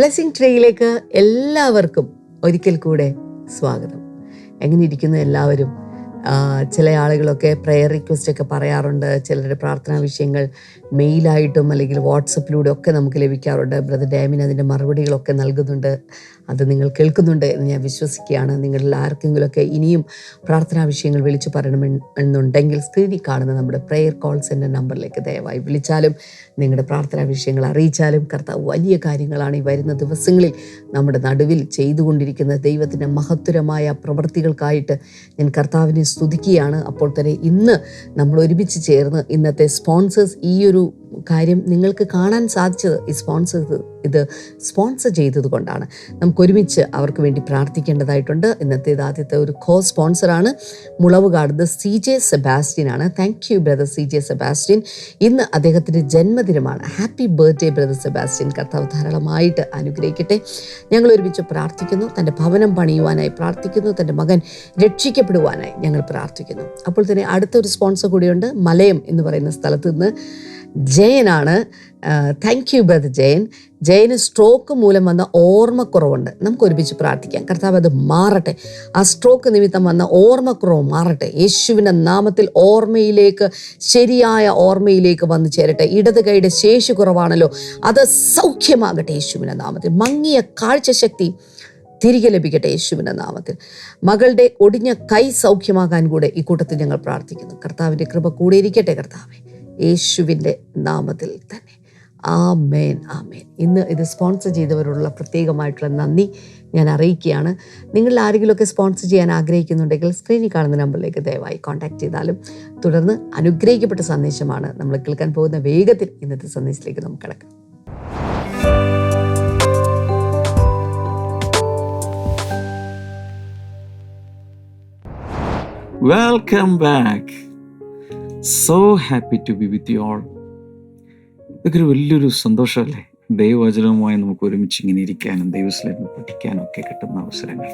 Blessing ട്രീയിലേക്ക് എല്ലാവർക്കും ഒരിക്കൽ കൂടെ സ്വാഗതം. എങ്ങനെ ഇരിക്കുന്നു എല്ലാവരും ചില ആളുകളൊക്കെ പ്രെയർ റിക്വസ്റ്റ് ഒക്കെ പറയാറുണ്ട്. ചിലരുടെ പ്രാർത്ഥനാ വിഷയങ്ങൾ മെയിലായിട്ടും അല്ലെങ്കിൽ വാട്സപ്പിലൂടെ ഒക്കെ നമുക്ക് ലഭിക്കാറുണ്ട്. ബ്രദർ ഡാമിന് അതിന്റെ മറുപടികളൊക്കെ നൽകുന്നുണ്ട്. അത് നിങ്ങൾ കേൾക്കുന്നുണ്ട് എന്ന് ഞാൻ വിശ്വസിക്കുകയാണ്. നിങ്ങളിൽ ആർക്കെങ്കിലുമൊക്കെ ഇനിയും പ്രാർത്ഥനാ വിഷയങ്ങൾ വിളിച്ചു പറയണമെന്നുണ്ടെങ്കിൽ സ്ക്രീനിൽ കാണുന്ന നമ്മുടെ പ്രെയർ കോൾ സെന്റർ നമ്പറിലേക്ക് ദയവായി വിളിച്ചാലും നിങ്ങളുടെ പ്രാർത്ഥനാ വിഷയങ്ങൾ അറിയിച്ചാലും കർത്താവ് വലിയ കാര്യങ്ങളാണ് ഈ വരുന്ന ദിവസങ്ങളിൽ നമ്മുടെ നടുവിൽ ചെയ്തുകൊണ്ടിരിക്കുന്ന ദൈവത്തിന്റെ മഹത്തരമായ പ്രവൃത്തികൾക്കായിട്ട് ഞാൻ കർത്താവിനെ സ്തുതിക്കുകയാണ്. അപ്പോൾ തന്നെ ഇന്ന് നമ്മൾ ഒരുമിച്ച് ചേർന്ന് ഇന്നത്തെ സ്പോൺസേഴ്സ് ഈ ഒരു കാര്യം നിങ്ങൾക്ക് കാണാൻ സാധിച്ചത്. ഈ സ്പോൺസേഴ്സ് ഇത് സ്പോൺസർ ചെയ്തത് കൊണ്ടാണ്. നമുക്കൊരുമിച്ച് അവർക്ക് വേണ്ടി പ്രാർത്ഥിക്കേണ്ടതായിട്ടുണ്ട്. ഇന്നത്തേത് ആദ്യത്തെ ഒരു കോ സ്പോൺസറാണ് മുളവുകാട് സി ജെ സെബാസ്റ്റ്യൻ ആണ്. Thank you brother C J Sebastian. ഇന്ന് അദ്ദേഹത്തിന്റെ ജന്മദിനമാണ്. Happy birthday brother Sebastian. കർത്താവ് ധാരാളമായിട്ട് അനുഗ്രഹിക്കട്ടെ. ഞങ്ങൾ ഒരുമിച്ച് പ്രാർത്ഥിക്കുന്നു. തന്റെ ഭവനം പണിയുവാനായി പ്രാർത്ഥിക്കുന്നു. തന്റെ മകൻ രക്ഷിക്കപ്പെടുവാനായി ഞങ്ങൾ പ്രാർത്ഥിക്കുന്നു. അപ്പോൾ തന്നെ അടുത്തൊരു സ്പോൺസർ കൂടിയുണ്ട്. മലയം എന്ന് പറയുന്ന സ്ഥലത്ത് നിന്ന് ജയനാണ്. Thank you brother Jayan. Jayan stroke മൂലം വന്ന ഓർമ്മക്കുറവുണ്ട്. നമുക്ക് ഒരുമിച്ച് പ്രാർത്ഥിക്കാം. കർത്താവ് അത് മാറട്ടെ. ആ സ്ട്രോക്ക് നിമിത്തം വന്ന ഓർമ്മക്കുറവ് മാറട്ടെ. യേശുവിന്റെ നാമത്തിൽ ഓർമ്മയിലേക്ക് ശരിയായ ഓർമ്മയിലേക്ക് വന്ന് ചേരട്ടെ. ഇടത് കൈയുടെ ശേഷി കുറവാണല്ലോ. അത് സൗഖ്യമാകട്ടെ യേശുവിന്റെ നാമത്തിൽ. മങ്ങിയ കാഴ്ചശക്തി തിരികെ ലഭിക്കട്ടെ യേശുവിന്റെ നാമത്തിൽ. മകളുടെ ഒടിഞ്ഞ കൈ സൗഖ്യമാകാൻ കൂടെ ഈ കൂട്ടത്തിൽ ഞങ്ങൾ പ്രാർത്ഥിക്കുന്നു. കർത്താവിന്റെ കൃപ കൂടെ ഇരിക്കട്ടെ കർത്താവെ. യേശുവിന്റെ നാമത്തിൽ തന്നെ. ആമേൻ ആമേൻ. ഇന്ന് ഇത് സ്പോൺസർ ചെയ്തവരോടുള്ള പ്രത്യേകമായിട്ടുള്ള നന്ദി ഞാൻ അറിയിക്കുകയാണ്. നിങ്ങൾ ആരെങ്കിലുമൊക്കെ സ്പോൺസർ ചെയ്യാൻ ആഗ്രഹിക്കുന്നുണ്ടെങ്കിൽ സ്ക്രീനിൽ കാണുന്ന നമ്പറിലേക്ക് ദയവായി കോൺടാക്ട് ചെയ്താലും തുടർന്ന് അനുഗ്രഹിക്കപ്പെട്ട സന്ദേശമാണ് നമ്മൾ കേൾക്കാൻ പോകുന്ന വേഗത്തിൽ ഇന്നത്തെ സന്ദേശത്തിലേക്ക് നമുക്ക് കിടക്കാം. Welcome back. So happy to be with you all ഇതൊക്കെ ഒരു വലിയൊരു സന്തോഷമല്ലേ? ദൈവവചനവുമായി നമുക്ക് ഒരുമിച്ച് ഇങ്ങനെ ഇരിക്കാനും ദൈവസ്ലേന്ന് പഠിക്കാനും ഒക്കെ കിട്ടുന്ന അവസരങ്ങൾ.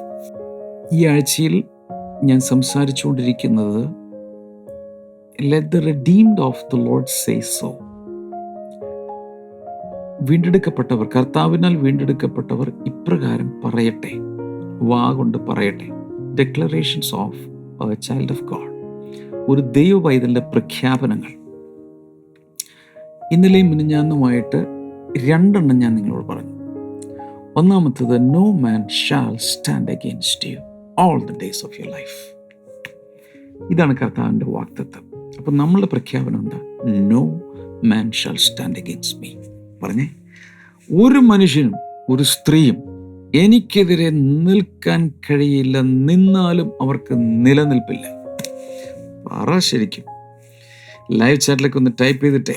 ഈ ആഴ്ചയിൽ ഞാൻ സംസാരിച്ചുകൊണ്ടിരിക്കുന്നത് let the redeemed of the Lord say so വീണ്ടെടുക്കപ്പെട്ടവർ കർത്താവിനാൽ വീണ്ടെടുക്കപ്പെട്ടവർ ഇപ്രകാരം പറയട്ടെ വാ കൊണ്ട് പറയട്ടെ. Declarations of child of God ഒരു ദൈവ പൈതലിന്റെ പ്രഖ്യാപനങ്ങൾ. ഇന്നലെയും മിനിഞ്ഞാന്നുമായിട്ട് രണ്ടെണ്ണം ഞാൻ നിങ്ങളോട് പറഞ്ഞു. ഒന്നാമത്തത് no man shall stand against you all the days of your life ഇതാണ് കർത്താവിന്റെ വാക്തത്വം അപ്പം നമ്മളുടെ പ്രഖ്യാപനം എന്താ? No man shall stand against me പറഞ്ഞേ? ഒരു മനുഷ്യനും ഒരു സ്ത്രീയും എനിക്കെതിരെ നിൽക്കാൻ കഴിയില്ല നിന്നാലും അവർക്ക് നിലനിൽപ്പില്ല. പറ ശരിക്കും. ലൈവ് ചാറ്റിലൊക്കെ ഒന്ന് ടൈപ്പ് ചെയ്തിട്ടേ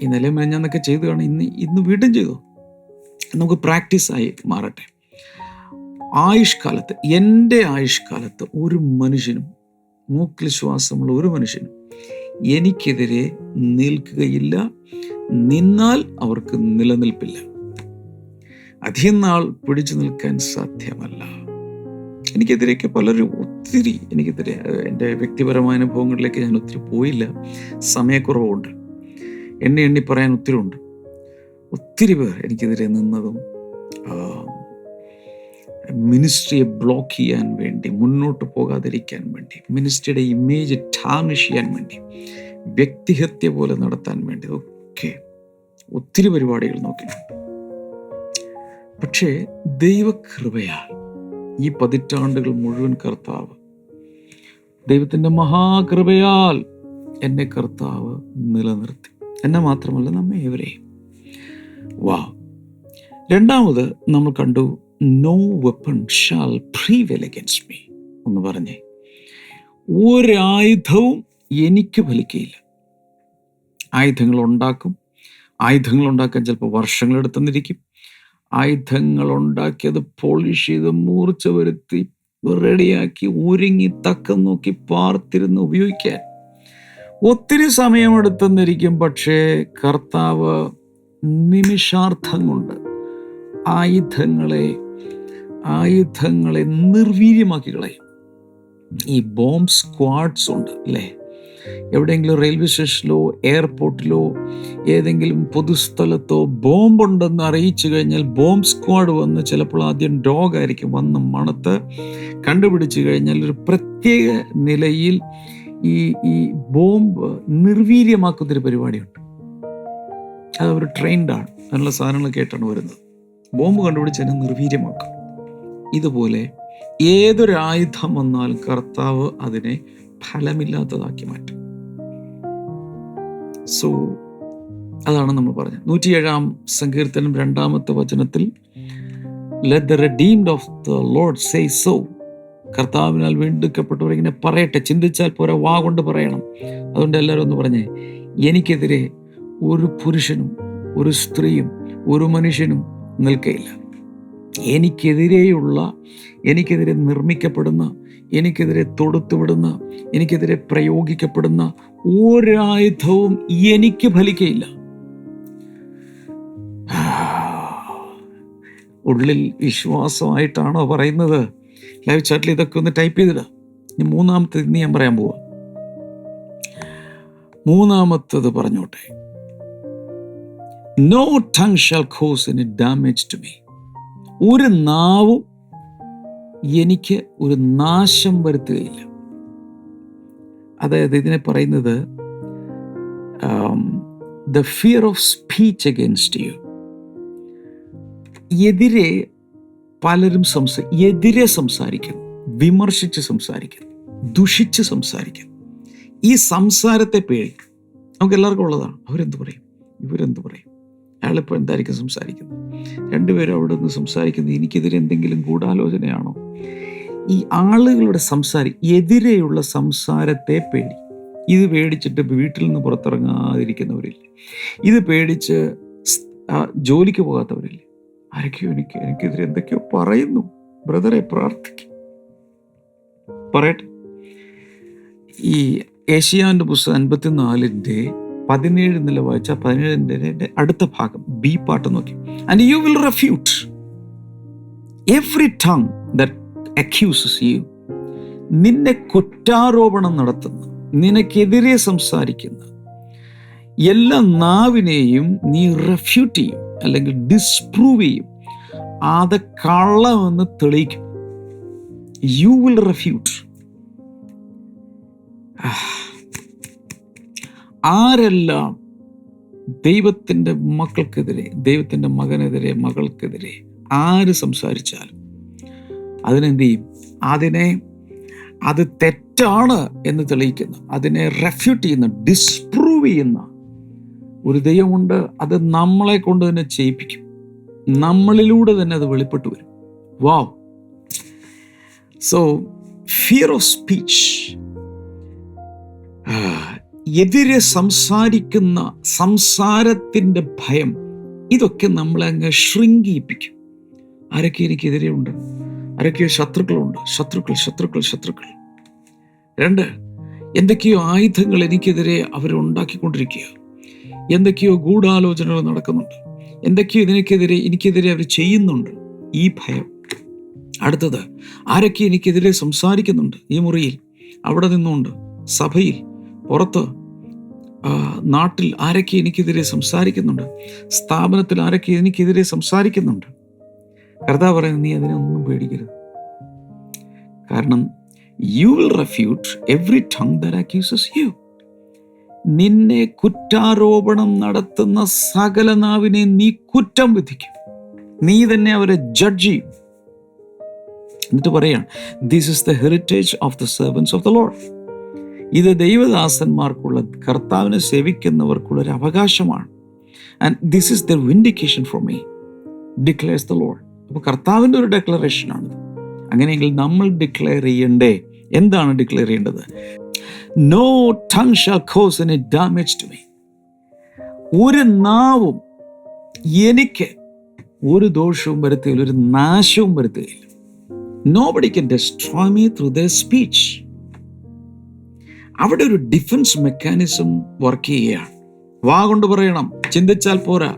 ഇന്നലെ മെഞ്ഞാന്നൊക്കെ ചെയ്തു കാണും. ഇന്ന് ഇന്ന് വീണ്ടും ചെയ്തു. നമുക്ക് പ്രാക്ടീസായി മാറട്ടെ. ആയുഷ്കാലത്ത് എന്റെ ആയുഷ്കാലത്ത് ഒരു മനുഷ്യനും മൂക്കിൽ ശ്വാസമുള്ള ഒരു മനുഷ്യനും എനിക്കെതിരെ നിൽക്കുകയില്ല. നിന്നാൽ അവർക്ക് നിലനിൽപ്പില്ല. അധികം നാൾ പിടിച്ചു നിൽക്കാൻ സാധ്യമല്ല. എനിക്കെതിരെയൊക്കെ പലരും ഒത്തിരി എനിക്കെതിരെ എന്റെ വ്യക്തിപരമായ അനുഭവങ്ങളിലേക്ക് ഞാൻ ഒത്തിരി പോയില്ല. സമയക്കുറവുണ്ട്. എണ്ണി എണ്ണി പറയാൻ ഒത്തിരി ഉണ്ട്. ഒത്തിരി പേർ എനിക്കെതിരെ നിന്നതും മിനിസ്ട്രിയെ ബ്ലോക്ക് ചെയ്യാൻ വേണ്ടി മുന്നോട്ട് പോകാതിരിക്കാൻ വേണ്ടി മിനിസ്ട്രിയുടെ ഇമേജ് ടാർണിഷ് ചെയ്യാൻ വേണ്ടി വ്യക്തിഹത്യ പോലെ നടത്താൻ വേണ്ടി ഒക്കെ ഒത്തിരി പരിപാടികൾ നോക്കിയിട്ടുണ്ട്. പക്ഷേ ദൈവകൃപയാൽ ഈ പതിറ്റാണ്ടുകൾ മുഴുവൻ കർത്താവ്. ദൈവത്തിന്റെ മഹാകൃപയാൽ എന്നെ കർത്താവ് നിലനിർത്തി. എന്നെ മാത്രമല്ല നമ്മെ ഇവരെയും വാ രണ്ടാമത് നമ്മൾ കണ്ടു no weapon shall prevail against me എന്ന് പറഞ്ഞേ. ഒരായുധവും എനിക്ക് ഫലിക്കയില്ല. ആയുധങ്ങൾ ഉണ്ടാക്കും. ആയുധങ്ങൾ ഉണ്ടാക്കാൻ ചിലപ്പോൾ വർഷങ്ങളെടുത്തെന്നിരിക്കും ആയുധങ്ങൾ ഉണ്ടാക്കിയത് പോളിഷ് ചെയ്ത് മൂർച്ച വരുത്തി റെഡിയാക്കി ഒരുങ്ങി തക്കം നോക്കി പാർത്തിരുന്ന് ഉപയോഗിക്കാൻ. ഒത്തിരി സമയമെടുത്തെന്നിരിക്കും പക്ഷേ കർത്താവ് നിമിഷാർത്ഥം കൊണ്ട് ആയുധങ്ങളെ ആയുധങ്ങളെ നിർവീര്യമാക്കി കളയും. ഈ ബോംബ് സ്ക്വാഡ്സ് ഉണ്ട് അല്ലേ? എവിടെയെങ്കിലും റെയിൽവേ സ്റ്റേഷനിലോ എയർപോർട്ടിലോ ഏതെങ്കിലും പൊതുസ്ഥലത്തോ ബോംബുണ്ടെന്ന് അറിയിച്ചു കഴിഞ്ഞാൽ ബോംബ് സ്ക്വാഡ് വന്ന് ചിലപ്പോൾ ആദ്യം ഡോഗ് ആയിരിക്കും വന്ന് മണത്ത് കണ്ടുപിടിച്ചു കഴിഞ്ഞാൽ ഒരു പ്രത്യേക നിലയിൽ ഈ ഈ ബോംബ് നിർവീര്യമാക്കുന്നൊരു പരിപാടിയുണ്ട്. അത് അവർ ട്രെയിൻഡാണ്. അതിനുള്ള സാധനങ്ങൾ കേട്ടാണ് വരുന്നത്. ബോംബ് കണ്ടുപിടിച്ച് അതിനെ നിർവീര്യമാക്കും. ഇതുപോലെ ഏതൊരായുധം വന്നാലും കർത്താവ് അതിനെ ഫലമില്ലാത്തതാക്കി മാറ്റും. സോ അതാണ് നമ്മൾ പറഞ്ഞത്. നൂറ്റിയേഴാം സങ്കീർത്തനം രണ്ടാമത്തെ വചനത്തിൽ of the Lord say so കർത്താവിനാൽ വീണ്ടെടുക്കപ്പെട്ടവർ ഇങ്ങനെ പറയട്ടെ ചിന്തിച്ചാൽ പോരാ വാ കൊണ്ട് പറയണം. അതുകൊണ്ട് എല്ലാവരും ഒന്ന് പറഞ്ഞേ എനിക്കെതിരെ ഒരു പുരുഷനും ഒരു സ്ത്രീയും ഒരു മനുഷ്യനും നിൽക്കയില്ല. എനിക്കെതിരെയുള്ള എനിക്കെതിരെ നിർമ്മിക്കപ്പെടുന്ന എനിക്കെതിരെ തൊടുത്തുവിടുന്ന എനിക്കെതിരെ പ്രയോഗിക്കപ്പെടുന്ന ഒരായുധവും എനിക്ക് ഫലിക്കയില്ല. ഉള്ളിൽ വിശ്വാസമായിട്ടാണോ പറയുന്നത്? ലൈവ് ചാറ്റിൽ ഇതൊക്കെ ഒന്ന് ടൈപ്പ് ചെയ്തിട. ഇനി മൂന്നാമത്തെ ഇന്ന് ഞാൻ പറയാൻ പോവാ. മൂന്നാമത്തത് പറഞ്ഞോട്ടെ. No tongue shall cause any damage to me ഒരു നാവും എനിക്ക് ഒരു നാശം വരുത്തുകയില്ല. അതായത് ഇതിനെ പറയുന്നത് the fear of speech against you എതിരെ പലരും സംസാ എതിരെ സംസാരിക്കുന്നു വിമർശിച്ച് സംസാരിക്കുന്നു ദുഷിച്ച് സംസാരിക്കുന്നു. ഈ സംസാരത്തെ പേടി നമുക്ക് എല്ലാവർക്കും ഉള്ളതാണ്. അവരെന്ത് പറയും? ഇവരെന്ത് പറയും? അയാളിപ്പോൾ എന്തായിരിക്കും സംസാരിക്കുന്നത്? രണ്ടുപേരും അവിടെ നിന്ന് സംസാരിക്കുന്നത് എനിക്കെതിരെ എന്തെങ്കിലും ഗൂഢാലോചനയാണോ? ഈ ആളുകളുടെ സംസാരം എതിരെയുള്ള സംസാരത്തെ പേടി. ഇത് പേടിച്ചിട്ട് വീട്ടിൽ നിന്ന് പുറത്തിറങ്ങാതിരിക്കുന്നവരില്ല? ഇത് പേടിച്ച് ജോലിക്ക് പോകാത്തവരില്ല? ആരൊക്കെയോ എനിക്ക് എനിക്കെതിരെ എന്തൊക്കെയോ പറയുന്നു. ബ്രദറെ പ്രാർത്ഥിക്കും. പറയട്ടെ. ഈ ഏഷ്യാവിന്റെ പുസ്തകം അൻപത്തിനാലിന്റെ പതിനേഴ് നില വായിച്ച പതിനേഴിന്റെ അടുത്ത ഭാഗം ബി പാട്ട് നോക്കി. And you will refute every tongue that you നിന്നെ കുറ്റാരോപണം നടത്തുന്ന നിനക്കെതിരെ സംസാരിക്കുന്ന എല്ലാ നാവിനെയും നീ റെഫ്യൂട്ട് ചെയ്യും അല്ലെങ്കിൽ ഡിസ്പ്രൂവ് ചെയ്യും. അത് കള്ളമെന്ന് തെളിയിക്കും. യു വിൽ റെഫ്യൂട്ട് ആരെല്ലാം ദൈവത്തിന്റെ മക്കൾക്കെതിരെ ദൈവത്തിന്റെ മകനെതിരെ മകൾക്കെതിരെ ആര് സംസാരിച്ചാലും അതിനെന്ത് ചെയ്യും? അതിനെ അത് തെറ്റാണ് എന്ന് തെളിയിക്കുന്ന അതിനെ റെഫ്യൂട്ട് ചെയ്യുന്ന ഡിസ്പ്രൂവ് ചെയ്യുന്ന ഒരു ദൈവമുണ്ട്. അത് നമ്മളെ കൊണ്ട് തന്നെ ചെയ്യിപ്പിക്കും. നമ്മളിലൂടെ തന്നെ അത് വെളിപ്പെട്ട് വരും. Wow so fear of speech എതിരെ സംസാരിക്കുന്ന സംസാരത്തിന്റെ ഭയം ഇതൊക്കെ നമ്മളെ അങ്ങ് ശൃംഗിപ്പിക്കും. ആരൊക്കെ എനിക്കെതിരെ ഉണ്ട് ആരൊക്കെയോ ശത്രുക്കളുണ്ട്? ശത്രുക്കൾ ശത്രുക്കൾ ശത്രുക്കൾ. രണ്ട് എന്തൊക്കെയോ ആയുധങ്ങൾ എനിക്കെതിരെ അവരുണ്ടാക്കിക്കൊണ്ടിരിക്കുക എന്തൊക്കെയോ ഗൂഢാലോചനകൾ നടക്കുന്നുണ്ട്. എന്തൊക്കെയോ ഇതിനെക്കെതിരെ എനിക്കെതിരെ അവർ ചെയ്യുന്നുണ്ട്. ഈ ഭയം. അടുത്തത് ആരൊക്കെ എനിക്കെതിരെ സംസാരിക്കുന്നുണ്ട് ഈ മുറിയിൽ? അവിടെ നിന്നുകൊണ്ട് സഭയിൽ. പുറത്ത് നാട്ടിൽ ആരൊക്കെ എനിക്കെതിരെ സംസാരിക്കുന്നുണ്ട്? സ്ഥാപനത്തിൽ ആരൊക്കെ എനിക്കെതിരെ സംസാരിക്കുന്നുണ്ട്? കർത്താവ് പറയുന്നത് നീ അതിനൊന്നും പേടിക്കരുത്. കാരണം you will refute every tongue accuses you നിന്നെ കുറ്റാരോപണം നടത്തുന്ന സകല നാവിനെ നീ കുറ്റം വിധിക്കും. നീ തന്നെ അവരെ ജഡ്ജ് ചെയ്യും. എന്നിട്ട് പറയാണ് this is the heritage of the servants of the Lord ഇത് ദൈവദാസന്മാർക്കുള്ള കർത്താവിനെ സേവിക്കുന്നവർക്കുള്ള ഒരു അവകാശമാണ്. And this is the vindication for me declares the Lord അപ്പോൾ കർത്താവിന്റെ ഒരു ഡെക്ലറേഷനാണിത് അങ്ങനെയെങ്കിൽ നമ്മൾ ഡിക്ലെയർ ചെയ്യണ്ടേ? എന്താണ് ഡിക്ലെയർ ചെയ്യേണ്ടത്? No tongue shall any damage to me ഒരു നാവും എനിക്ക് ഒരു ദോഷവും വരുത്തുകയില്ല ഒരു നാശവും വരുത്തുകയില്ല nobody can destroy me through the speech അവിടെ ഒരു ഡിഫൻസ് മെക്കാനിസം വർക്ക് ചെയ്യുകയാണ്. വാ കൊണ്ട് പറയണം ചിന്തിച്ചാൽ പോരാ.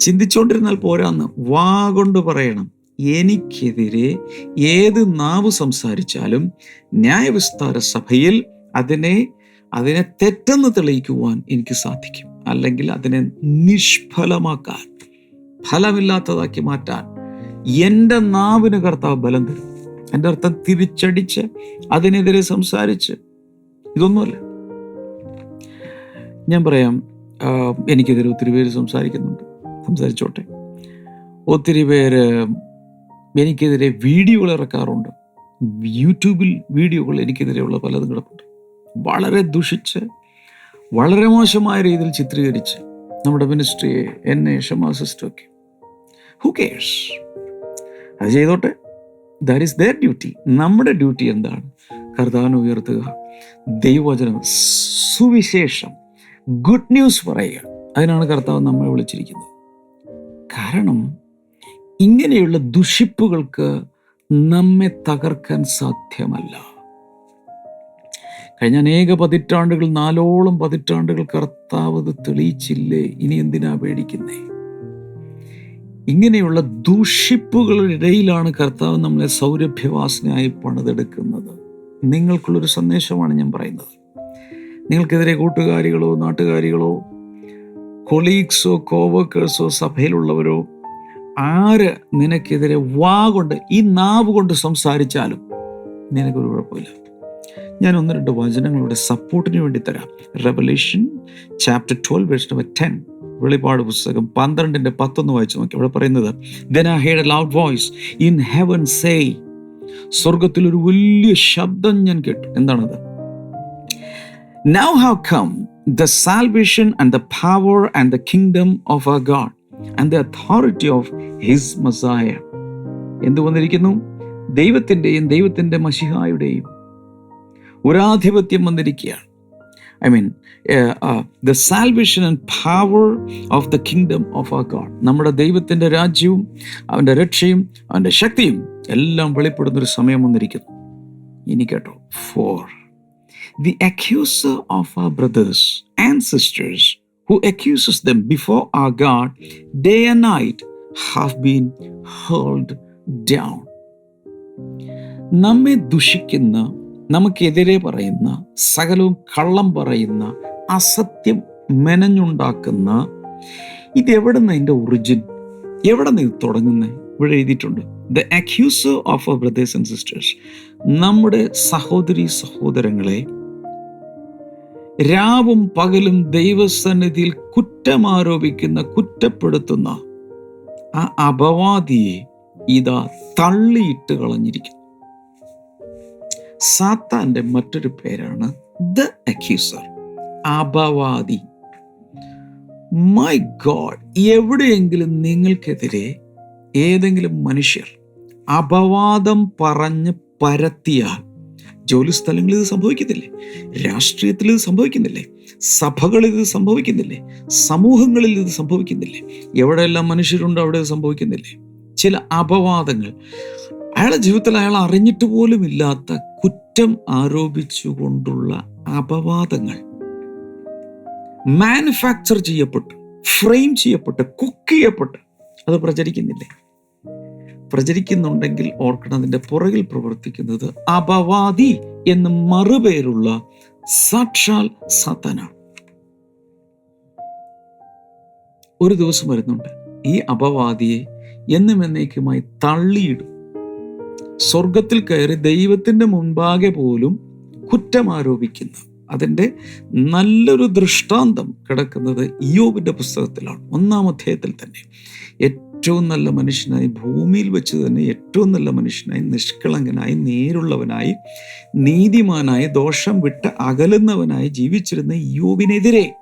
ചിന്തിച്ചുകൊണ്ടിരുന്നാൽ പോരാന്ന് വാ കൊണ്ട് പറയണം. എനിക്കെതിരെ ഏത് നാവ് സംസാരിച്ചാലും ന്യായവിസ്താര സഭയിൽ അതിനെ അതിനെ തെറ്റെന്ന് തെളിയിക്കുവാൻ എനിക്ക് സാധിക്കും. അല്ലെങ്കിൽ അതിനെ നിഷ്ഫലമാക്കാൻ ഫലമില്ലാത്തതാക്കി മാറ്റാൻ എന്റെ നാവിന് കർത്താവ് ബലം തരും. എന്റെ അർത്ഥം തിരിച്ചടിച്ച് അതിനെതിരെ സംസാരിച്ച് ഇതൊന്നുമല്ല. ഞാൻ പറയാം എനിക്കെതിരെ ഒത്തിരി പേര് സംസാരിക്കുന്നുണ്ട്. സംസാരിച്ചോട്ടെ. ഒത്തിരി പേര് എനിക്കെതിരെ വീഡിയോകൾ ഇറക്കാറുണ്ട്. യൂട്യൂബിൽ വീഡിയോകൾ എനിക്കെതിരെയുള്ള പലതും കിടപ്പുണ്ട്. വളരെ ദുഷിച്ച് വളരെ മോശമായ രീതിയിൽ ചിത്രീകരിച്ച് നമ്മുടെ മിനിസ്ട്രിയെ എന്നെ ഷമാ സിസ്റ്ററൊക്കെ. ഹു കേഴ്സ് അത് ചെയ്തോട്ടെ. ദാറ്റ് ഈസ് ദർ ഡ്യൂട്ടി നമ്മുടെ ഡ്യൂട്ടി എന്താണ്? കർത്താവിനെ ഉയർത്തുക. ദൈവവചനം സുവിശേഷം. ഗുഡ് ന്യൂസ് പറയുക. അതിനാണ് കർത്താവ് നമ്മളെ വിളിച്ചിരിക്കുന്നത്. കാരണം ഇങ്ങനെയുള്ള ദുഷിപ്പുകൾക്ക് നമ്മെ തകർക്കാൻ സാധ്യമല്ല. കഴിഞ്ഞ അനേക പതിറ്റാണ്ടുകൾ നാലോളം പതിറ്റാണ്ടുകൾ കർത്താവ് തെളിയിച്ചില്ലേ? ഇനി എന്തിനാ പേടിക്കുന്നേ? ഇങ്ങനെയുള്ള ദൂഷിപ്പുകളിടയിലാണ് കർത്താവ് നമ്മളെ സൗരഭ്യവാസനയായി പണിതെടുക്കുന്നത്. നിങ്ങൾക്കുള്ളൊരു സന്ദേശമാണ് ഞാൻ പറയുന്നത്. നിങ്ങൾക്കെതിരെ കൂട്ടുകാരികളോ നാട്ടുകാരികളോ കൊളീഗ്സോ കോവർക്കേഴ്സോ സഭയിലുള്ളവരോ ആര് നിനക്കെതിരെ വാ കൊണ്ട് ഈ നാവ് കൊണ്ട് സംസാരിച്ചാലും നിനക്കൊരു കുഴപ്പമില്ല. ഞാൻ ഒന്ന് രണ്ട് വചനങ്ങളുടെ സപ്പോർട്ടിന് വേണ്ടി തരാം. Revelation chapter twelve verse number ten വെളിപ്പാട് പുസ്തകം പന്ത്രണ്ടിന്റെ പത്തൊന്ന് വായിച്ചു നോക്കി. അവിടെ പറയുന്നത് then I heard a loud voice in heaven say സ്വർഗത്തിൽ ഒരു വലിയ ശബ്ദം ഞാൻ കേട്ടു. എന്താണത്? Now have come the salvation and the power and the kingdom of our God and the authority of his Messiah എന്ത് വന്നിരിക്കുന്നു? ദൈവത്തിന്റെയും ദൈവത്തിന്റെ മഷിഹായുടെയും ഒരാധിപത്യം വന്നിരിക്കുകയാണ്. I mean the salvation and power of the kingdom of our God നമ്മുടെ ദൈവത്തിന്റെ രാജ്യവും അവന്റെ രക്ഷയും അവന്റെ ശക്തിയും എല്ലാം വെളിപ്പെടുന്നൊരു സമയം വന്നിരിക്കുന്നു. ഇനി കേട്ടോ. For the accuser of our brothers and sisters who accuses them before our God day and night have been hurled down നമ്മെ ദുഷിക്കുന്ന നമുക്കെതിരെ പറയുന്ന സകലവും കള്ളം പറയുന്ന അസത്യം മെനഞ്ഞുണ്ടാക്കുന്ന ഇതെവിടെ നിന്ന് അതിന്റെ ഒറിജിൻ എവിടെ നിന്ന് ഇത് തുടങ്ങുന്നത് ഇവിടെ എഴുതിയിട്ടുണ്ട്. The accuser of our brothers and sisters നമ്മുടെ സഹോദരി സഹോദരങ്ങളെ രാവും പകലും ദൈവസന്നിധിയിൽ കുറ്റമാരോപിക്കുന്ന കുറ്റപ്പെടുത്തുന്ന ആ അപവാദിയെ ഇതാ തള്ളിയിട്ട് കളഞ്ഞിരിക്കുന്നു. സാത്താന്റെ മറ്റൊരു പേരാണ് ദ അക്യൂസർ. അപവാദി മൈ ഗോഡ് എവിടെയെങ്കിലും നിങ്ങൾക്കെതിരെ ഏതെങ്കിലും മനുഷ്യർ അപവാദം പറഞ്ഞ് പരത്തിയാൽ ജോലി സ്ഥലങ്ങളിൽ ഇത് സംഭവിക്കുന്നില്ലേ? രാഷ്ട്രീയത്തിൽ ഇത് സംഭവിക്കുന്നില്ലേ? സഭകളിൽ ഇത് സംഭവിക്കുന്നില്ലേ? സമൂഹങ്ങളിൽ ഇത് സംഭവിക്കുന്നില്ലേ? എവിടെയെല്ലാം മനുഷ്യരുണ്ടോ അവിടെ ഇത് സംഭവിക്കുന്നില്ലേ? ചില അപവാദങ്ങൾ. അയാളുടെ ജീവിതത്തിൽ അയാൾ അറിഞ്ഞിട്ട് പോലും ഇല്ലാത്ത കുറ്റം ആരോപിച്ചുകൊണ്ടുള്ള അപവാദങ്ങൾ. മാനുഫാക്ചർ ചെയ്യപ്പെട്ട് ഫ്രെയിം ചെയ്യപ്പെട്ട് കുക്ക് ചെയ്യപ്പെട്ട്. അത് പ്രചരിക്കുന്നില്ലേ? പ്രചരിക്കുന്നുണ്ടെങ്കിൽ ഓർക്കണം അതിന്റെ പുറകിൽ പ്രവർത്തിക്കുന്നത് അപവാദി എന്ന് മറുപേരുള്ള സാക്ഷാൽ സത്തനാണ്. ഒരു ദിവസം വരുന്നുണ്ട്. ഈ അപവാദിയെ എന്നും എന്നേക്കുമായി തള്ളിയിടും. സ്വർഗത്തിൽ കയറി ദൈവത്തിന്റെ മുൻപാകെ പോലും കുറ്റം ആരോപിക്കുന്ന. അതിന്റെ നല്ലൊരു ദൃഷ്ടാന്തം കിടക്കുന്നത് ഇയോബിന്റെ പുസ്തകത്തിലാണ് ഒന്നാം അധ്യായത്തിൽ തന്നെ. ഏറ്റവും നല്ല മനുഷ്യനായി ഭൂമിയിൽ വെച്ച് തന്നെ ഏറ്റവും നല്ല മനുഷ്യനായി നിഷ്കളങ്കനായി നേരുള്ളവനായി നീതിമാനായി ദോഷം വിട്ട് അകലുന്നവനായി ജീവിച്ചിരുന്ന യോബിനെതിരെ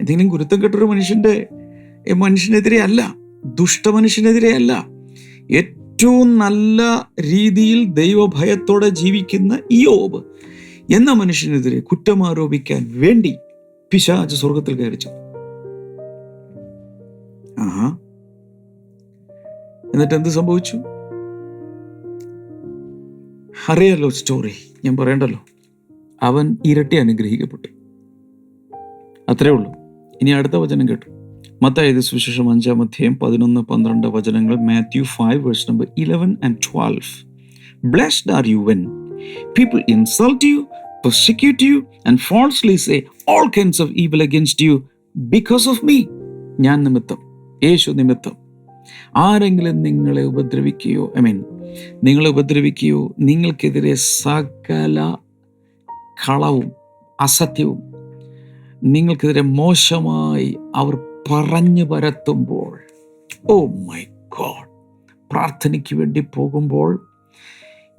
എന്തെങ്കിലും ഗുരുത്തം കെട്ടൊരു മനുഷ്യന്റെ മനുഷ്യനെതിരെ അല്ല ദുഷ്ടമനുഷ്യനെതിരെ അല്ല ഏറ്റവും നല്ല രീതിയിൽ ദൈവഭയത്തോടെ ജീവിക്കുന്ന ഇയോബ് എന്ന മനുഷ്യനെതിരെ കുറ്റം ആരോപിക്കാൻ വേണ്ടി പിശാച് സ്വർഗത്തിൽ കയറിച്ചു ആഹാ. എന്നിട്ട് എന്ത് സംഭവിച്ചു? അറിയാലോ സ്റ്റോറി ഞാൻ പറയണ്ടല്ലോ. അവൻ ഇരട്ടി അനുഗ്രഹിക്കപ്പെട്ടു. അത്രേ ഉള്ളൂ. ഇനി അടുത്ത വചനം കേട്ടു. മത്തായത് സുവിശേഷം അഞ്ചാം അധ്യായം പതിനൊന്ന് പന്ത്രണ്ട് വചനങ്ങൾ Matthew five verse number eleven and twelve blessed are you when people insult you persecute you and falsely say all kinds of evil against you because of me ഞാൻ നിമിത്തം യേശു നിമിത്തം. ആരെങ്കിലും നിങ്ങളെ ഉപദ്രവിക്കുകയോ ഐ മീൻ നിങ്ങളെ ഉപദ്രവിക്കുകയോ നിങ്ങൾക്കെതിരെ സകല കളവും അസത്യവും നിങ്ങൾക്കെതിരെ മോശമായി അവർ പറഞ്ഞു പരത്തുമ്പോൾ ഓ മൈ ഗോഡ് പ്രാർത്ഥനയ്ക്ക് വേണ്ടി പോകുമ്പോൾ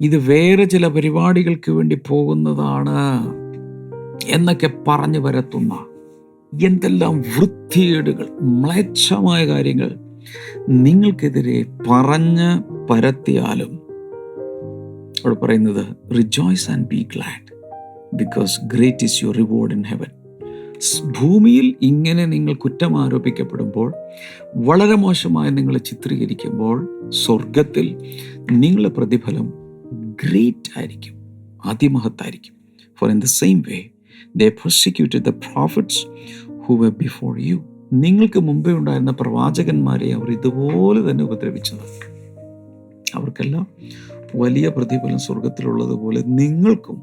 ഇത് വേറെ ചില പരിപാടികൾക്ക് വേണ്ടി പോകുന്നതാണ് എന്നൊക്കെ പറഞ്ഞു പരത്തുന്ന എന്തെല്ലാം വൃത്തികേടുകൾ മ്ലേച്ഛമായ കാര്യങ്ങൾ നിങ്ങൾക്കെതിരെ പറഞ്ഞ് പരത്തിയാലും അവിടെ പറയുന്നത് rejoice and be glad because great is your reward in heaven ഭൂമിയിൽ ഇങ്ങനെ നിങ്ങൾ കുറ്റം ആരോപിക്കപ്പെടുമ്പോൾ വളരെ മോശമായി നിങ്ങൾ ചിത്രീകരിക്കുമ്പോൾ സ്വർഗത്തിൽ നിങ്ങളുടെ പ്രതിഫലം ഗ്രേറ്റ് ആയിരിക്കും അതിമഹത്തായിരിക്കും. For in the same way the prosecuted the prophets who were before you നിങ്ങൾക്ക് മുമ്പേ ഉണ്ടായിരുന്ന പ്രവാചകന്മാരെ അവർ ഇതുപോലെ തന്നെ ഉപദ്രവിച്ചത്. അവർക്കെല്ലാം വലിയ പ്രതിഫലം സ്വർഗത്തിലുള്ളതുപോലെ നിങ്ങൾക്കും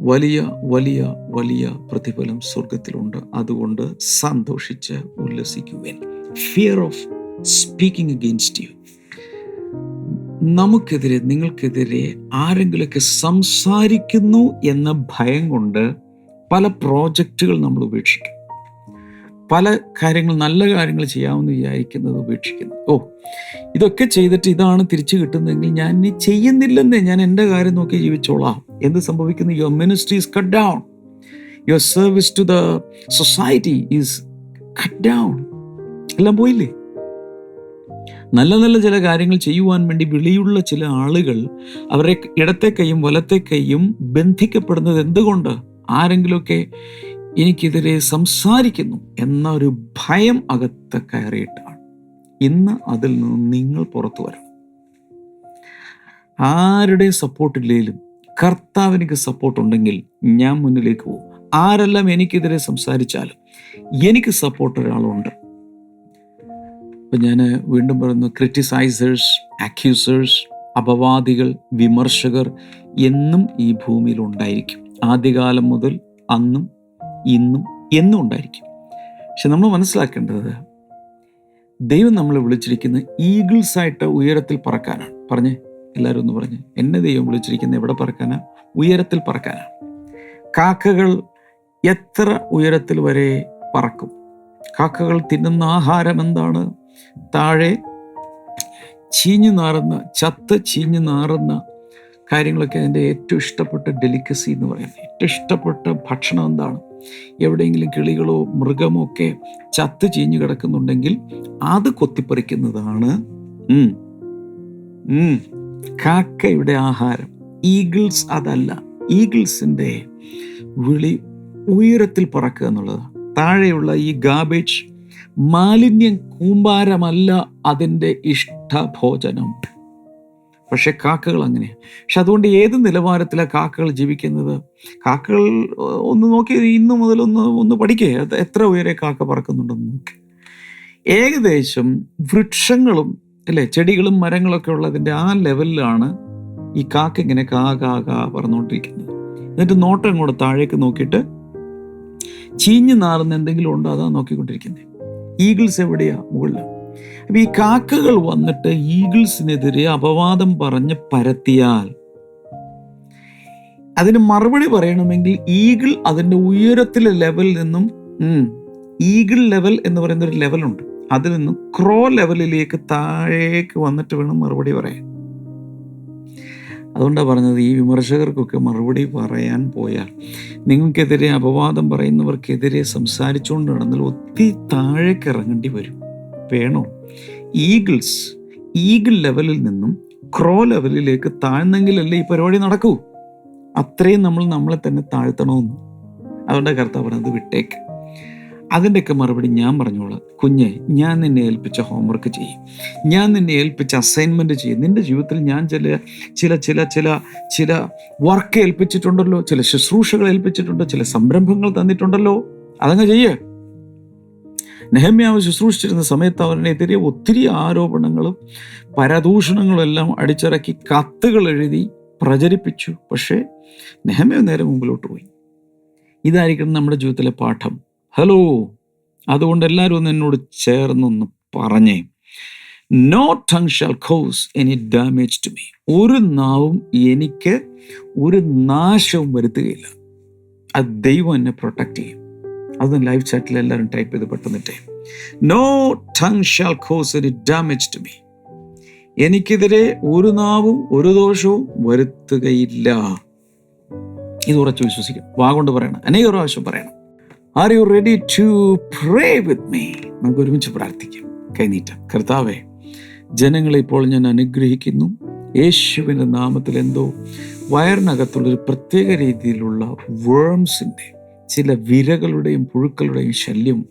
വലിയ വലിയ വലിയ പ്രതിഫലം സ്വർഗത്തിലുണ്ട് അതുകൊണ്ട് സന്തോഷിച്ച് ഉല്ലസിക്കുവൻ. Fear of speaking against you നമുക്കെതിരെ നിങ്ങൾക്കെതിരെ ആരെങ്കിലുമൊക്കെ സംസാരിക്കുന്നു എന്ന ഭയം കൊണ്ട് പല പ്രോജക്റ്റുകൾ നമ്മൾ ഉപേക്ഷിക്കും. പല കാര്യങ്ങൾ നല്ല കാര്യങ്ങൾ ചെയ്യാമെന്ന് വിചാരിക്കുന്നത് ഉപേക്ഷിക്കുന്നു. ഓ ഇതൊക്കെ ചെയ്തിട്ട് ഇതാണ് തിരിച്ചു കിട്ടുന്നതെങ്കിൽ ഞാൻ ഇനി ചെയ്യുന്നില്ലെന്നേ ഞാൻ എന്റെ കാര്യം നോക്കി ജീവിച്ചോളാം. എന്ത് സംഭവിക്കുന്നു? Your ministry is cut down your service to the society is cut down എല്ലാം പോയില്ലേ? നല്ല നല്ല ചില കാര്യങ്ങൾ ചെയ്യുവാൻ വേണ്ടി വിളിയുള്ള ചില ആളുകൾ അവരെ ഇടത്തെ കൈയും വലത്തെ കൈയും ബന്ധിക്കപ്പെടുന്നത് എന്തുകൊണ്ട്? ആരെങ്കിലുമൊക്കെ എനിക്കെതിരെ സംസാരിക്കുന്നു എന്ന ഒരു ഭയം അകത്ത് കയറിയിട്ടാണ്. ഇന്ന് അതിൽ നിന്ന് നിങ്ങൾ പുറത്തു വരണം. ആരുടെ സപ്പോർട്ടില്ലെങ്കിലും കർത്താവിനിക്ക് സപ്പോർട്ട് ഉണ്ടെങ്കിൽ ഞാൻ മുന്നിലേക്ക് പോകും. ആരെല്ലാം എനിക്കെതിരെ സംസാരിച്ചാലും എനിക്ക് സപ്പോർട്ട് ഒരാളുണ്ട്. ഇപ്പം ഞാൻ വീണ്ടും പറയുന്നു ക്രിറ്റിസൈസേഴ്സ് അക്യൂസേഴ്സ് അപവാദികൾ വിമർശകർ എന്നും ഈ ഭൂമിയിൽ ഉണ്ടായിരിക്കും. ആദ്യകാലം മുതൽ അന്നും ഇന്നും എന്നും ഉണ്ടായിരിക്കും. പക്ഷെ നമ്മൾ മനസ്സിലാക്കേണ്ടത് ദൈവം നമ്മളെ വിളിച്ചിരിക്കുന്നത് ഈഗിൾസ് ആയിട്ട് ഉയരത്തിൽ പറക്കാനാണ്. പറഞ്ഞേ എല്ലാവരും ഒന്ന് പറഞ്ഞ്. എന്നെ ദൈവം വിളിച്ചിരിക്കുന്നത് എവിടെ പറക്കാനാണ് ഉയരത്തിൽ പറക്കാനാണ്. കാക്കകൾ എത്ര ഉയരത്തിൽ വരെ പറക്കും? കാക്കകൾ തിന്നുന്ന ആഹാരം എന്താണ്? താഴെ ചീഞ്ഞു നാറുന്ന ചത്ത് ചീഞ്ഞു നാറുന്ന കാര്യങ്ങളൊക്കെ അതിന്റെ ഏറ്റവും ഇഷ്ടപ്പെട്ട ഡെലിക്കസി എന്ന് പറയുന്നത് ഏറ്റവും ഇഷ്ടപ്പെട്ട ഭക്ഷണം എന്താണ്? എവിടെയെങ്കിലും കിളികളോ മൃഗമോ ഒക്കെ ചത്ത് ചീഞ്ഞു കിടക്കുന്നുണ്ടെങ്കിൽ അത് കൊത്തിപ്പറിക്കുന്നതാണ് കാക്കയുടെ ആഹാരം. ഈഗിൾസ് അതല്ല ഈഗിൾസിന്റെ വിളി ഉയരത്തിൽ പറക്കുക എന്നുള്ളതാണ്. താഴെയുള്ള ഈ ഗാബേജ് മാലിന്യം കൂമ്പാരമല്ല അതിന്റെ ഇഷ്ടഭോജനം. പക്ഷെ കാക്കകൾ അങ്ങനെയാണ് പക്ഷെ അതുകൊണ്ട് ഏത് നിലവാരത്തിലാണ് കാക്കകൾ ജീവിക്കുന്നത്? കാക്കകൾ ഒന്ന് നോക്കി ഇന്ന് മുതൽ ഒന്ന് ഒന്ന് പഠിക്കേ. എത്ര ഉയരെ കാക്ക പറക്കുന്നുണ്ടെന്ന് നോക്കി. ഏകദേശം വൃക്ഷങ്ങളും അല്ലേ ചെടികളും മരങ്ങളൊക്കെ ഉള്ളതിന്റെ ആ ലെവലിലാണ് ഈ കാക്ക ഇങ്ങനെ കാ കാ കാ പറഞ്ഞുകൊണ്ടിരിക്കുന്നത്. എന്നിട്ട് നോട്ടം ഇങ്ങോട്ട് താഴേക്ക് നോക്കിയിട്ട് ചീഞ്ഞു നാറുന്ന എന്തെങ്കിലും ഉണ്ടോ? അതാ നോക്കിക്കൊണ്ടിരിക്കുന്നത്. ഈഗിൾസ് എവിടെയാ മുകളിലാണ് അപ്പൊ ഈ കാക്കകൾ വന്നിട്ട് ഈഗിൾസിനെതിരെ അപവാദം പറഞ്ഞ് പരത്തിയാൽ അതിന് മറുപടി പറയണമെങ്കിൽ ഈഗിൾ അതിന്റെ ഉയരത്തിലെ ലെവലിൽ നിന്നും ഈഗിൾ ലെവൽ എന്ന് പറയുന്ന ഒരു ലെവലുണ്ട് അതിൽ നിന്നും ക്രോ ലെവലിലേക്ക് താഴേക്ക് വന്നിട്ട് വേണം മറുപടി പറയാൻ. അതുകൊണ്ടാണ് പറഞ്ഞത് ഈ വിമർശകർക്കൊക്കെ മറുപടി പറയാൻ പോയാൽ നിങ്ങൾക്കെതിരെ അപവാദം പറയുന്നവർക്കെതിരെ സംസാരിച്ചുകൊണ്ട് നടന്നാൽ ഒത്തിരി താഴേക്ക് ഇറങ്ങേണ്ടി വരും. വേണോ? ഈഗിൾസ് ഈഗിൾ ലെവലിൽ നിന്നും ക്രോ ലെവലിലേക്ക് താഴ്ന്നെങ്കിലല്ലേ ഈ പരിപാടി നടക്കൂ? അത്രയും നമ്മൾ നമ്മളെ തന്നെ താഴ്ത്തണമെന്ന്. അതുകൊണ്ട് കർത്താവ് പറഞ്ഞത് വിട്ടേക്ക്. അതിന്റെയൊക്കെ മറുപടി ഞാൻ പറഞ്ഞോളാം. കുഞ്ഞെ ഞാൻ നിന്നെ ഏൽപ്പിച്ച ഹോംവർക്ക് ചെയ്യും. ഞാൻ നിന്നെ ഏൽപ്പിച്ച അസൈൻമെന്റ് ചെയ്യും. നിന്റെ ജീവിതത്തിൽ ഞാൻ ചില ചില ചില ചില ചില വർക്ക് ഏൽപ്പിച്ചിട്ടുണ്ടല്ലോ. ചില ശുശ്രൂഷകൾ ഏൽപ്പിച്ചിട്ടുണ്ടോ. ചില സംരംഭങ്ങൾ തന്നിട്ടുണ്ടല്ലോ. അതങ്ങ് ചെയ്യേ. നെഹമ്യാവ് ശുശ്രൂഷിച്ചിരുന്ന സമയത്ത് അവനെതിരെ ഒത്തിരി ആരോപണങ്ങളും പരദൂഷണങ്ങളും എല്ലാം അടിച്ചിറക്കി കത്തുകൾ എഴുതി പ്രചരിപ്പിച്ചു. പക്ഷേ നെഹമ്യാവ് നേരെ മുമ്പിലോട്ട് പോയി. ഇതായിരിക്കണം നമ്മുടെ ജീവിതത്തിലെ പാഠം. ഹലോ അതുകൊണ്ട് എല്ലാവരും ഒന്ന് എന്നോട് ചേർന്നൊന്ന് പറഞ്ഞേ. No tongue cause any damage to me ഒരു നാവും എനിക്ക് ഒരു നാശവും വരുത്തുകയില്ല. അത് ദൈവം എന്നെ പ്രൊട്ടക്റ്റ് ചെയ്യും. അതൊന്നും ലൈവ് ചാറ്റിൽ എല്ലാവരും ടൈപ്പ് ചെയ്ത് പെട്ടെന്നിട്ടേ. No tongue shall cause any damage to me എനിക്കെതിരെ ഒരു നാവും ഒരു ദോഷവും വരുത്തുകയില്ല. ഇത് ഉറച്ചു വിശ്വസിക്കും. വാഗൊണ്ട് പറയണം. അനേക പ്രാവശ്യം പറയണം. Are you ready to pray with me നമുക്ക് ഒരുമിച്ച് പ്രാർത്ഥിക്കാം. കൈനീറ്റം കർത്താവേ ജനങ്ങളെ ഇപ്പോൾ ഞാൻ അനുഗ്രഹിക്കുന്നു. യേശുവിന്റെ നാമത്തിൽ എന്തോ വയറിനകത്തുള്ളൊരു പ്രത്യേക രീതിയിലുള്ള വേംസിന്റെ ചില വിരകളുടെയും പുഴുക്കളുടെയും ശല്യം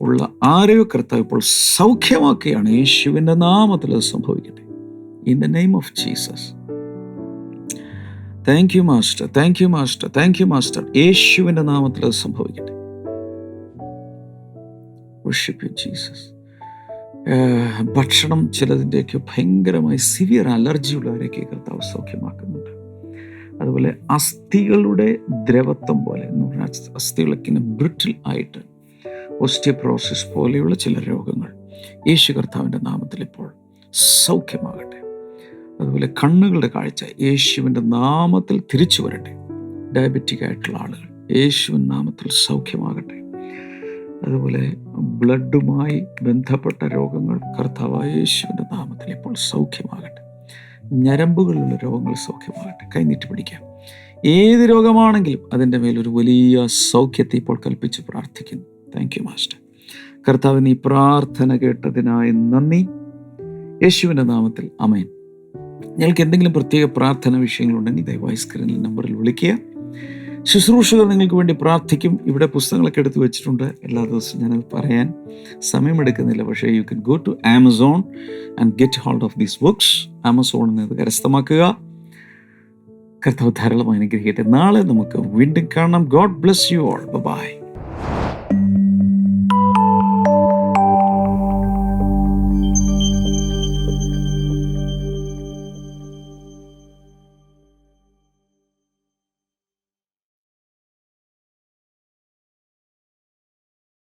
ഉള്ള ആരെയോ കർത്താവ് ഇപ്പോൾ സൗഖ്യമാക്കുകയാണ്. യേശുവിന്റെ നാമത്തിൽ അത് സംഭവിക്കട്ടെ. In the name of Jesus thank you master thank you master thank you master യേശുവിന്റെ നാമത്തിൽ അത് സംഭവിക്കട്ടെ. ജീസസ് ഭക്ഷണം ചിലതിന്റെയൊക്കെ ഭയങ്കരമായി സിവിയർ അലർജിയുള്ളവരെയൊക്കെ കർത്താവ് സൗഖ്യമാക്കുന്നുണ്ട്. അതുപോലെ അസ്ഥികളുടെ ദ്രവത്വം പോലെ എന്ന് പറഞ്ഞാൽ അസ്ഥികളൊക്കെ ബ്രിട്ടിൽ ആയിട്ട് ഓസ്റ്റിയോപ്രോസിസ് പോലെയുള്ള ചില രോഗങ്ങൾ യേശു കർത്താവിന്റെ നാമത്തിൽ ഇപ്പോൾ സൗഖ്യമാകട്ടെ. അതുപോലെ കണ്ണുകളുടെ കാഴ്ച യേശുവിന്റെ നാമത്തിൽ തിരിച്ചു വരട്ടെ. ഡയബറ്റിക് ആയിട്ടുള്ള ആളുകൾ യേശുവിൻ നാമത്തിൽ സൗഖ്യമാകട്ടെ. അതുപോലെ ബ്ലഡുമായി ബന്ധപ്പെട്ട രോഗങ്ങൾ കർത്താവായ യേശുവിന്റെ നാമത്തിൽ ഇപ്പോൾ സൗഖ്യമാകട്ടെ. ഞരമ്പുകളിലുള്ള രോഗങ്ങൾ സൗഖ്യമാകട്ടെ. കൈനീട്ടി പിടിക്കാം. ഏത് രോഗമാണെങ്കിലും അതിന്റെ മേലൊരു വലിയ സൗഖ്യത്തെ ഇപ്പോൾ കൽപ്പിച്ച് പ്രാർത്ഥിക്കുന്നു. താങ്ക് യു മാസ്റ്റർ കർത്താവിന് ഈ പ്രാർത്ഥന കേട്ടതിനായി നന്ദി. യേശുവിന്റെ നാമത്തിൽ അമയൻ നിങ്ങൾക്ക് എന്തെങ്കിലും പ്രത്യേക പ്രാർത്ഥന വിഷയങ്ങളുണ്ടെങ്കിൽ ദയവായി സ്ക്രീനിൽ നമ്പറിൽ വിളിക്കുക. ശുശ്രൂഷകർ നിങ്ങൾക്ക് വേണ്ടി പ്രാർത്ഥിക്കും. ഇവിടെ പുസ്തകങ്ങളൊക്കെ എടുത്തു വെച്ചിട്ടുണ്ട്. എല്ലാ ദിവസവും ഞാനത് പറയാൻ സമയമെടുക്കുന്നില്ല. പക്ഷേ you can go to Amazon and get hold of these books ആമസോണിൽ നിന്ന് കരസ്ഥമാക്കുക. കർത്താവ് ധാരാളം അനുഗ്രഹിക്കട്ടെ. നാളെ നമുക്ക് വീണ്ടും കാണാം. God bless you all bye